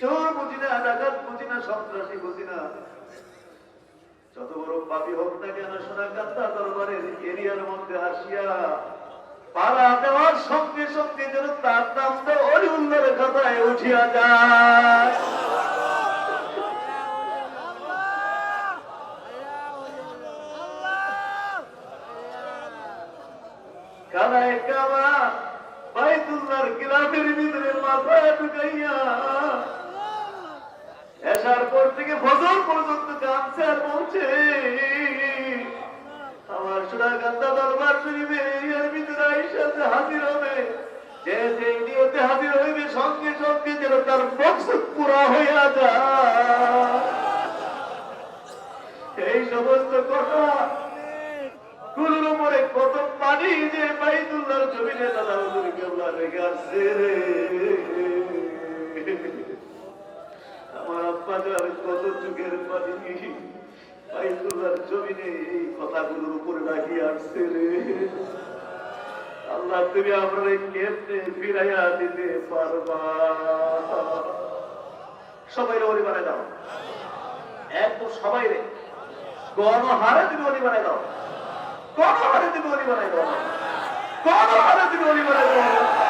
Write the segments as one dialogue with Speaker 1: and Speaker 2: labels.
Speaker 1: চোর বুঝি না ডাকাত বুঝি না সন্ত্রাসী বুঝি না যত বড় পাপি হোক না কেন সোনা কান্তা দরবারের এরিয়ার মধ্যে আসিয়া পাড়া দেওয়ার সঙ্গে সঙ্গে যেন তার নামটা অরিউল্লের কথায় উঠিয়া যায়। কানায় কামা বাইতুল্লাহর গিলাফের ভিতরে মাথায় ঢুকাইয়া এসার পর থেকে ফজর পর্যন্ত বলছে, আমার দরবার শরীফে এরিয়ার ভিতরে আইসাতে হাজির হবে, যে যে হাজির হইবে, সঙ্গে সঙ্গে যেন তার পুরা হইয়া যায়। এই সমস্ত কথা গুরুর উপরে কত পানি যে বাইতুল্লাহর জমিনে দাদা হুজুর আসছে রে আমার আব্বা যার কত যুগের পানি বাইতুল্লাহর জমিনে এই কথাগুলোর উপরে রাখি আসছে রে। আল্লাহ, তুমি আমরা কেমনে ফিরাইয়া দিতে পারবা? সবাই ওরি বানাই দাও। একদম সবাই রে। গণহারে তুমি ওরি বানাই দাও। গণহারে তুমি ওরি বানাই দাও। গণহারে তুমি ওরি বানাই দাও।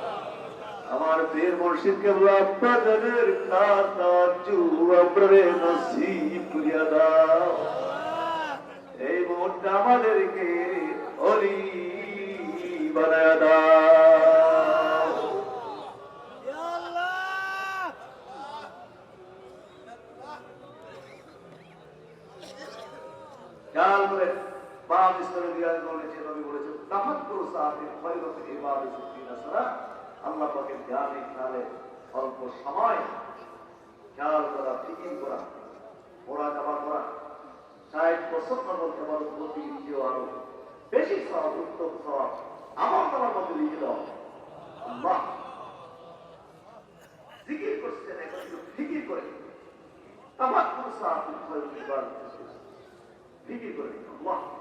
Speaker 1: আমার পীর মুর্শিদ কেবলা আপনাদের কাতাজু আপনারে নসিব করিয়া দাও। এই মুহূর্তে আমাদেরকে অলি বানায়া করেছে নবী বলেছে তাহাত করো সুফিনা সারা আল্লাহ পাকের ধ্যান খেয়ালে অল্প সময় খেয়াল করা, ফিকির করা ওরা কাবা করা, ষাট বছর নবল কেবল প্রতি কেউ আরও বেশি সব, উত্তম সব, আমার তোমার মধ্যে লিখে দাও। আল্লাহ। জিকির করছেন, এখন ফিকির করে। সাহাবি খয়রত ইবাদত ফিকির করে। আল্লাহ।